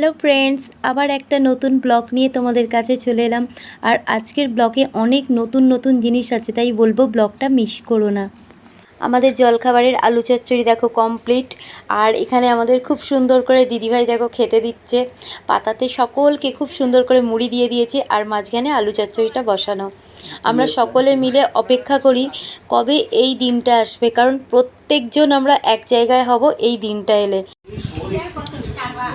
Hello friends, আবার একটা নতুন ব্লগ নিয়ে তোমাদের কাছে চলে এলাম। আর আজকের ব্লগে অনেক নতুন নতুন জিনিস আছে, তাই বলব ব্লগটা মিস করো না। আমাদের জলখাবারের আলু চচ্চড়ি দেখো কমপ্লিট আর এখানে আমাদের খুব সুন্দর করে দিদিভাই দেখো খেতে দিচ্ছে। পাতাতে সকলকে খুব সুন্দর করে মুড়ি দিয়ে দিয়েছে, আর মাঝখানে আলু চচ্চড়িটা বসানো। আমরা সকলে মিলে অপেক্ষা করি কবে এই দিনটা আসবে কারণ প্রত্যেকজন আমরা এক জায়গায় হব এই দিনটা এলে।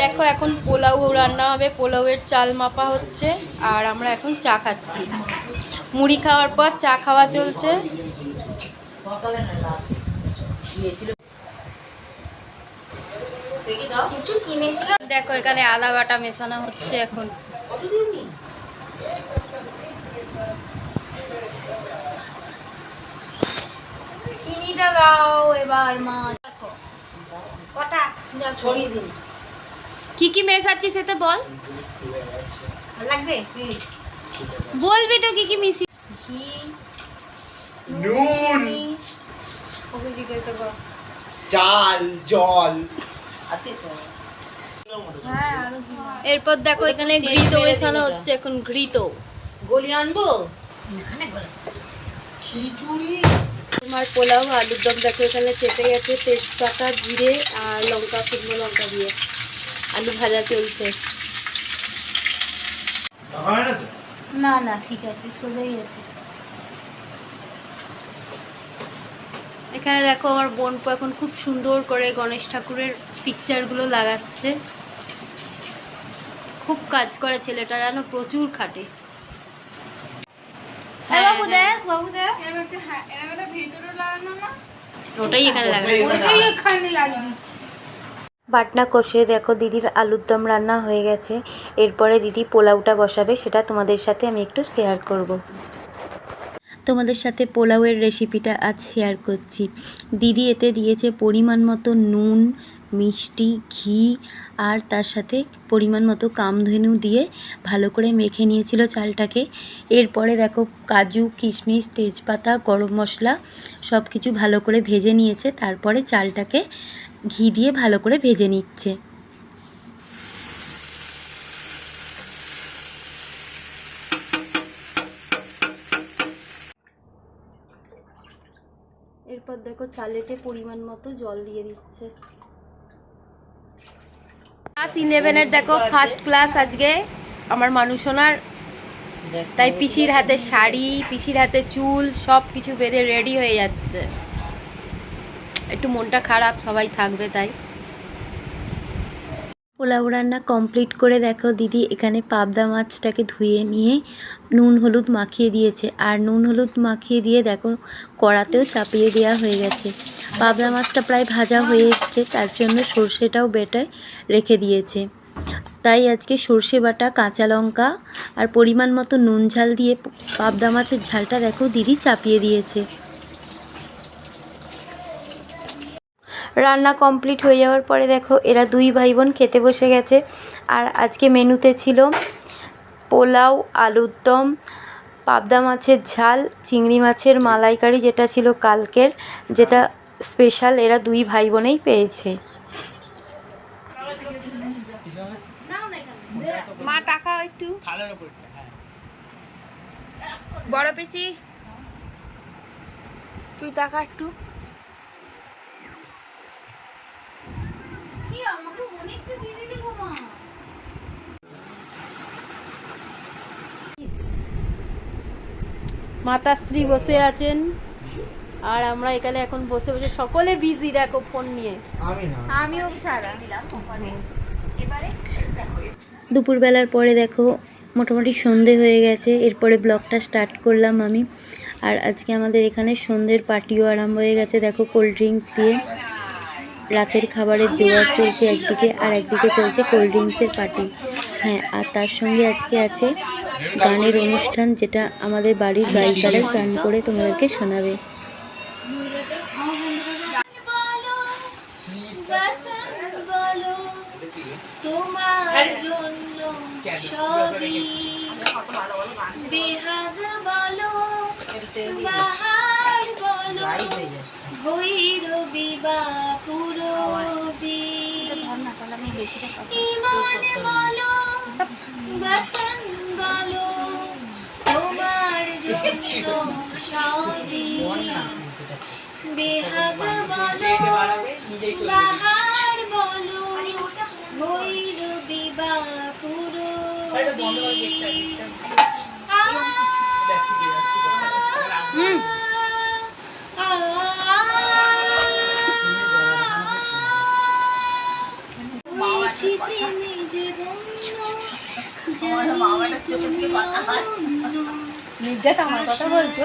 দেখো এখন পোলাও রান্না হবে পোলাওয়ের চাল মাপা হচ্ছে আর আমরা এখন চা খাচ্ছি। মুড়ি খাওয়ার পর চা খাওয়া চলছে। কিছু কিনেছিলাম দেখো এখানে আদা বাটা মেশানো হচ্ছে এখন। চিনিটা দাও এবার মা দেখো। কটা? ছড়িয়ে দিন। কি কি মেশাচ্ছি সেটা বল। লাগবে? বলবি তো কি কি মিশি। ঘি নুন। ওকে জিজ্ঞাসা কর। চাল জল। হ্যাঁ এরপর দেখো এখানে ঘৃত মেশানো হচ্ছে এখন ঘৃত। গলি আনব? খিচুড়ি। তোমার পোলাও আলুর দম দেখো এখানে চেপে গেছে তেজপাতা জিরে আর লঙ্কা শুকনো লঙ্কা দিয়ে। আলু ভাজা চলছে। না না ঠিক আছে সোজাই আছে। এখানে দেখো আমার বোনপো এখন খুব সুন্দর করে গণেশ ঠাকুরের পিকচারগুলো লাগাচ্ছে। খুব কাজ করে ছেলেটা জানো প্রচুর খাটে। বাবু দেখ বাবু দেখ ওটাই এখানে লাগাচ্ছে ওটাই এখানে লাগিয়ে বাটনা কষে দেখো দিদির আলুর দম রান্না হয়ে গেছে। এরপরে দিদি পোলাওটা বসাবে সেটা তোমাদের সাথে আমি একটু শেয়ার করব। তোমাদের সাথে পোলাওয়ের রেসিপিটা আজ শেয়ার করছি। দিদি এতে দিয়েছে পরিমাণ মতো নুন মিষ্টি, ঘি আর তার সাথে পরিমাণ মতো কামধেনু দিয়ে ভালো করে মেখে নিয়েছিল চালটাকে। এরপরে দেখো কাজু, কিশমিশ, তেজপাতা, গরম মশলা সব কিছু ভালো করে ভেজে নিয়েছে। তারপরে চালটাকে ঘি দিয়ে ভালো করে ভেজে নিচ্ছে। এরপর দেখো চালেতে পরিমাণ মতো জল দিয়ে দিচ্ছে। ক্লাস ইলেভেনের দেখো ফার্স্ট ক্লাস আজকে আমার মানুষনার তাই পিসির হাতে শাড়ি, পিসির হাতে চুল সব কিছু বেঁধে রেডি হয়ে যাচ্ছে। একটু মনটা খারাপ, সবাই থাকবে তাই। পোলাও রান্না কমপ্লিট করে দেখো, দিদি এখানে পাবদা মাছটাকে ধুয়ে নিয়ে নুন হলুদ মাখিয়ে দিয়েছে। আর নুন হলুদ মাখিয়ে দিয়ে দেখো, কড়াতেও চাপিয়ে দেওয়া হয়ে গেছে। পাবদা মাছটা প্রায় ভাজা হয়ে এসছে, তার জন্য সর্ষেটাও বেটে রেখে দিয়েছে। তাই আজকে সর্ষে বাটা, কাঁচা লঙ্কা আর পরিমাণ মতো নুন ঝাল দিয়ে পাবদা মাছের ঝালটা দেখো দিদি চাপিয়ে দিয়েছে। রান্না কমপ্লিট হয়ে যাওয়ার পরে দেখো এরা দুই ভাই বোন খেতে বসে গেছে। আর আজকে মেনুতে ছিল পোলাও, আলুর দম, পাবদা মাছের ঝাল, চিংড়ি মাছের মালাইকারি যেটা ছিল কালকের, যেটা স্পেশাল এরা দুই ভাই বোনেই পেয়েছে। মা টাকা একটু। বড় পিসি তুই টাকা একটু। কি আমাকে অনেকটা দিয়ে দিলি গো মা। মাতাশ্রী বসে আছেন। আর আমরা এখানে এখন বসে বসে সকলে বিজি দেখো ফোন নিয়ে। আমি না। আমিও ছাড়া। এবারে দুপুরবেলার পরে দেখো মোটামুটি সন্ধে হয়ে গেছে এরপরে ব্লগটা স্টার্ট করলাম আমি। আর আজকে আমাদের এখানে সন্ধ্যের পার্টিও আরম্ভ হয়ে গেছে দেখো কোল্ড ড্রিঙ্কস দিয়ে। রাতের খাবারের জোগাড় চলছে একদিকে আর একদিকে চলছে কোল্ড ড্রিঙ্কসের পার্টি হ্যাঁ আর তার সঙ্গে আজকে আছে গানের অনুষ্ঠান যেটা আমাদের বাড়ির গায়িকারা গান করে তোমাদেরকে শোনাবে। তোমার জন্য সবই। বেহাগ বলো, বাহার বলো, ভৈরবী বা পুরবী। ইমন বলো, বসন বলো, তোমার জন্য সবই। বেহাগ বলো বাহার বলো ভৈরবী বা পুরবী। নির্জাত আমার কথা বলছো।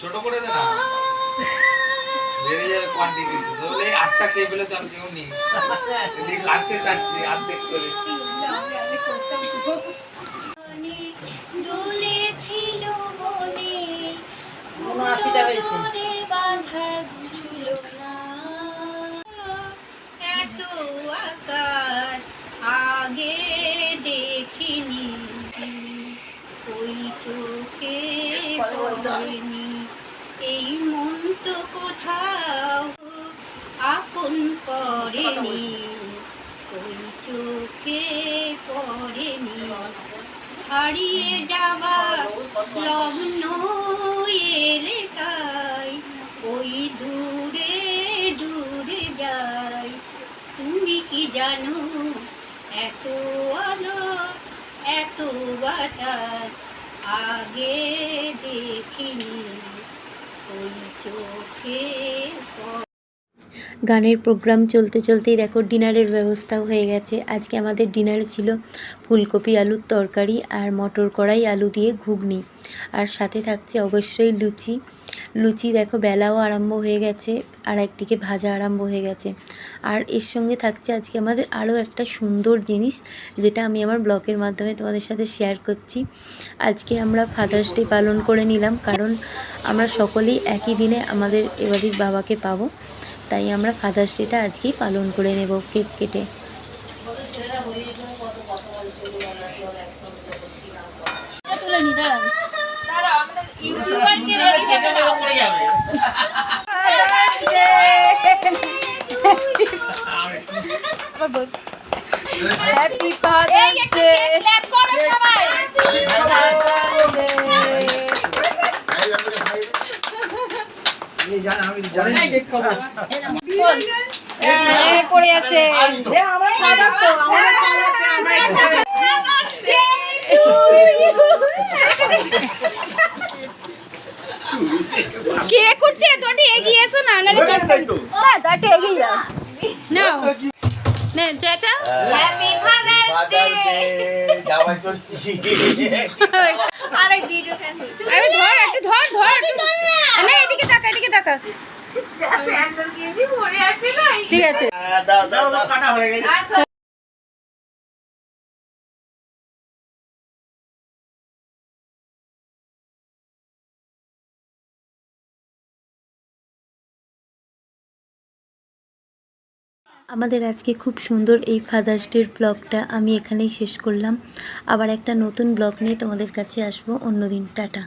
ছোট করে দে না বেড়ে যাবে কোয়ান্টিটি তাহলে আটটা খেয়ে চারটে অর্ধেক করে দুলেছিল। মনে বাঁধা আকাশ আগে দেখিনি। ওই চোখে পড়েনি। এই মন তো কোথাও আপন করেনি। ওই চোখে পড়েনি। হারিয়ে যাওয়া লগ্ন জানো? এত আলো, এত বাতাস, আগে দেখিনি ওই চোখে গানের প্রোগ্রাম চলতে চলতেই দেখো, ডিনারের ব্যবস্থাও হয়ে গেছে। আজকে আমাদের ডিনারে ছিল ফুলকপি আলুর তরকারি আর মটর কড়াই, আলু দিয়ে ঘুগনি। আর সাথে থাকছে অবশ্যই লুচি। লুচি দেখো বেলাও আরম্ভ হয়ে গেছে, আর একদিকে ভাজা আরম্ভ হয়ে গেছে। আর এর সঙ্গে থাকছে আজকে আমাদের আরও একটা সুন্দর জিনিস, যেটা আমি আমার ব্লগের মাধ্যমে তোমাদের সাথে শেয়ার করছি। আজকে আমরা ফাদার্স ডে পালন করে নিলাম, কারণ আমরা সকলেই একই দিনে আমাদের এবাড়ির বাবাকে পাবো, তাই আমরা ফাদার্স ডেটা আজকেই পালন করে নেব কেক কেটে। তুলে নি হ্যাপি ফাদার্স ডে পড়ে আছে আমরা কে করছে তোমরা এগিয়ে এসো না নালে না দাঁড়াতে এগিয়ে যাও। নাও। নে চাচা। হ্যাপি ফাদার্স ডে জামাই ষষ্ঠী আরেক ভিডিও ক্যান আরে ধর একটু ধর ধর না এদিকে তাকা এদিকে তাকা ঠিক আছে। আমাদের আজকে খুব সুন্দর এই ফাদার্স ডের ব্লগটা আমি এখানেই শেষ করলাম। আবার একটা নতুন ব্লগ নিয়ে তোমাদের কাছে আসব। অন্যদিন, টাটা।